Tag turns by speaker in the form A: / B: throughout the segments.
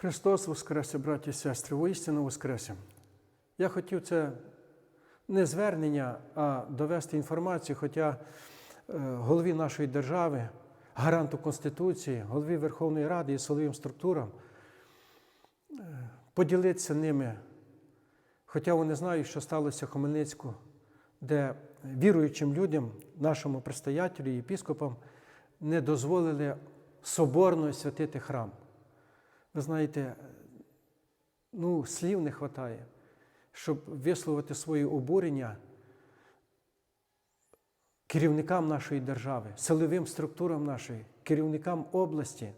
A: Христос Воскресе, браті і сестри, воістину Воскресе. Я хотів це не звернення, а довести інформацію, хоча е, голові нашої держави, гаранту Конституції, голові Верховної Ради і силовим структурам е, поділитися ними. Хоча вони знають, що сталося в Хмельницьку, де віруючим людям, нашому предстоятелю і єпіскопам, не дозволили соборно святити храм. Ви знаєте, ну, слів не вистачає, щоб висловити своє обурення керівникам нашої держави, силовим структурам нашої, керівникам області.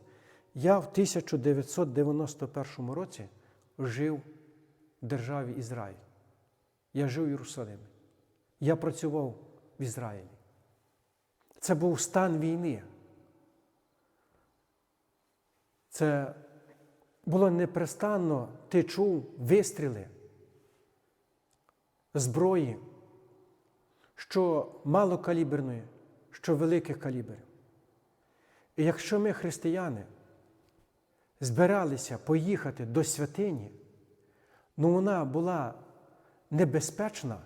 A: Я в 1991 році жив в державі Ізраїль. Я жив в Єрусалимі. Я працював в Ізраїлі. Це був стан війни. Це було непрестанно, ти чув вистріли зброї, що малокаліберної, що великих калібрів. І якщо ми, християни, збиралися поїхати до святині, ну вона була небезпечна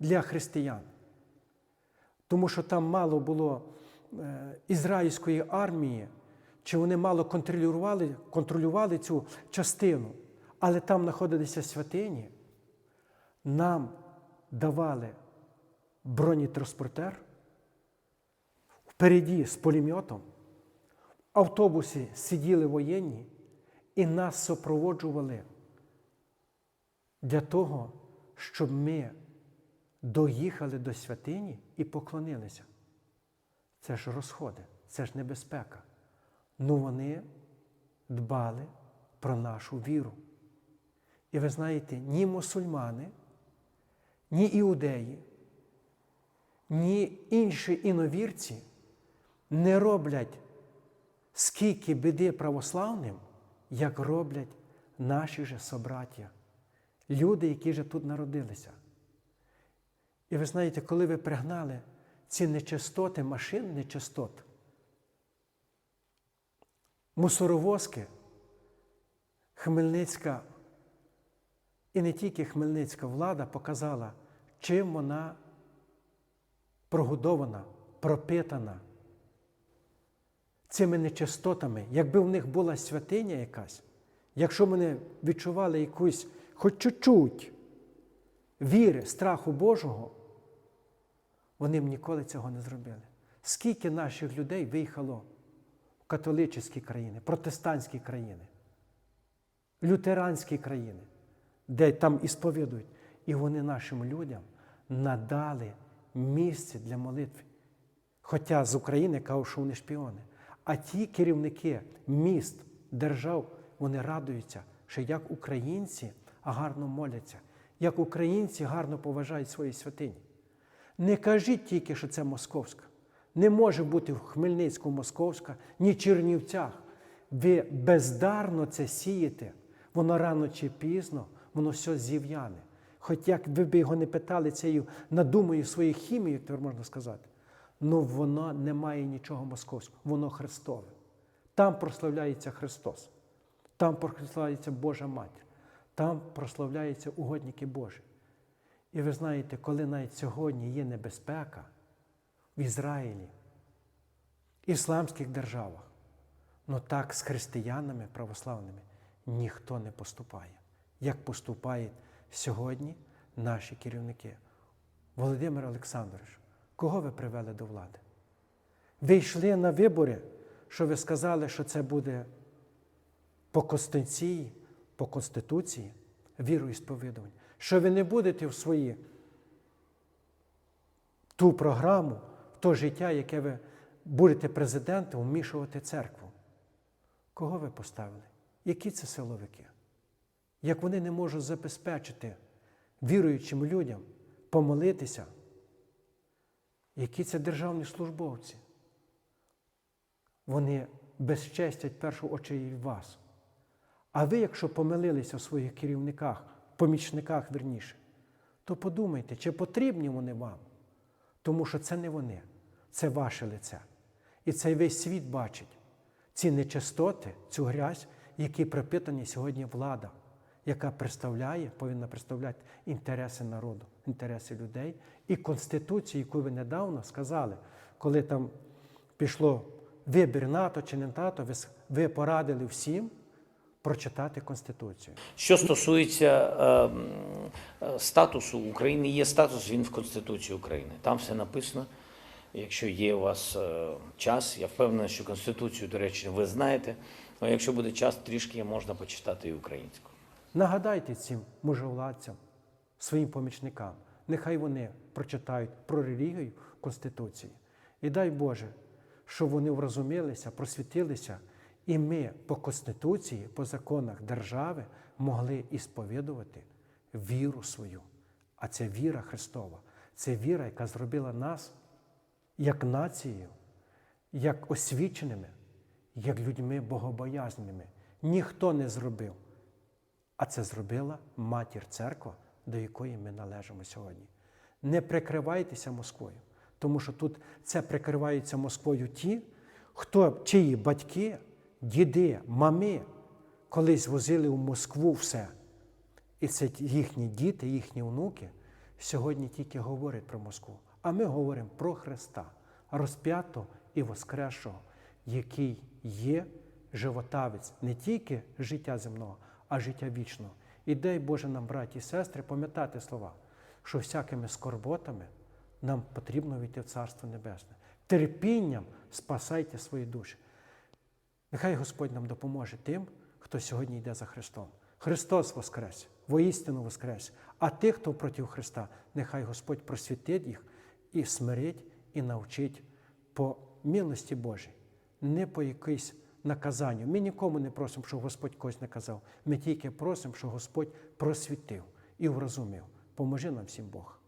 A: для християн, тому що там мало було е, ізраїльської армії, чи вони мало контролювали, контролювали цю частину, але там знаходилися святині, нам давали бронетранспортер впереді з пулеметом, в автобусі сиділи воєнні і нас супроводжували для того, щоб ми доїхали до святині і поклонилися. Це ж розходи, це ж небезпека. Ну вони дбали про нашу віру. І ви знаєте, ні мусульмани, ні іудеї, ні інші іновірці не роблять скільки біди православним, як роблять наші же собраття, люди, які вже тут народилися. І ви знаєте, коли ви пригнали ці нечистоти, машин нечистот, мусоровозки, Хмельницька і не тільки Хмельницька влада показала, чим вона прогодована, пропитана цими нечистотами. Якби в них була святиня якась, якщо вони відчували якусь хоч чуть-чуть віри, страху Божого, вони б ніколи цього не зробили. Скільки наших людей виїхало католицькі країни, протестантські країни, лютеранські країни, де там і сповідують, і вони нашим людям надали місце для молитви. Хоча з України кажуть, що вони шпіони. А ті керівники міст, держав, вони радуються, що як українці гарно моляться, як українці гарно поважають свої святині. Не кажіть тільки, що це московська. Не може бути в Хмельницькому московська, ні Чернівцях. Ви бездарно це сієте, воно рано чи пізно, воно все зів'яне. Хоч як ви б його не питали цією надумою своєю хімією, як тепер можна сказати, ну воно не має нічого московського, воно Христове. Там прославляється Христос, там прославляється Божа Матір, там прославляються угодники Божі. І ви знаєте, коли навіть сьогодні є небезпека в Ізраїлі, ісламських державах, ну так з християнами православними ніхто не поступає, як поступають сьогодні наші керівники. Володимир Олександрович, кого ви привели до влади? Ви йшли на вибори, що ви сказали, що це буде по Конституції, по Конституції, віроісповідування, що ви не будете в свої ту програму, то життя, яке ви будете президентом, вмішувати церкву. Кого ви поставили? Які це силовики? Як вони не можуть забезпечити віруючим людям помолитися? Які це державні службовці? Вони безчестять першу очі вас. А ви, якщо помилилися в своїх керівниках, помічниках верніше, то подумайте, чи потрібні вони вам. Тому що це не вони, це ваше лице. І цей весь світ бачить ці нечистоти, цю грязь, які припитані сьогодні влада, яка представляє, повинна представляти інтереси народу, інтереси людей і Конституцію, яку ви недавно сказали, коли там пішло вибір НАТО чи не НАТО, ви, порадили всім прочитати Конституцію.
B: Що стосується е, е, статусу України, є статус, він в Конституції України. Там все написано. Якщо є у вас е, час, я впевнений, що Конституцію, до речі, ви знаєте. Але якщо буде час, трішки можна почитати і українську.
A: Нагадайте цим мужевладцям, своїм помічникам, нехай вони прочитають про релігію Конституції. І дай Боже, щоб вони врозумілися, просвітилися, і ми по Конституції, по законах держави могли ісповідувати віру свою. А це віра Христова, це віра, яка зробила нас як нацією, як освіченими, як людьми богобоязненими. Ніхто не зробив. А це зробила матір церква, до якої ми належимо сьогодні. Не прикривайтеся Москвою, тому що тут це прикриваються Москвою ті, хто чиї батьки, діди, мами колись возили в Москву все. І це їхні діти, їхні внуки сьогодні тільки говорять про Москву. А ми говоримо про Христа, розп'ятого і воскресшого, який є животавець не тільки життя земного, а життя вічного. І дай Боже нам, браті і сестри, пам'ятати слова, що всякими скорботами нам потрібно війти в Царство Небесне. Терпінням спасайте свої душі. Нехай Господь нам допоможе тим, хто сьогодні йде за Христом. Христос Воскрес, воістину Воскрес. А тих, хто проти Христа, нехай Господь просвітить їх і смирить, і навчить по милості Божій, не по якійсь наказанню. Ми нікому не просимо, щоб Господь когось наказав. Ми тільки просимо, щоб Господь просвітив і врозумів. Поможи нам всім Бог.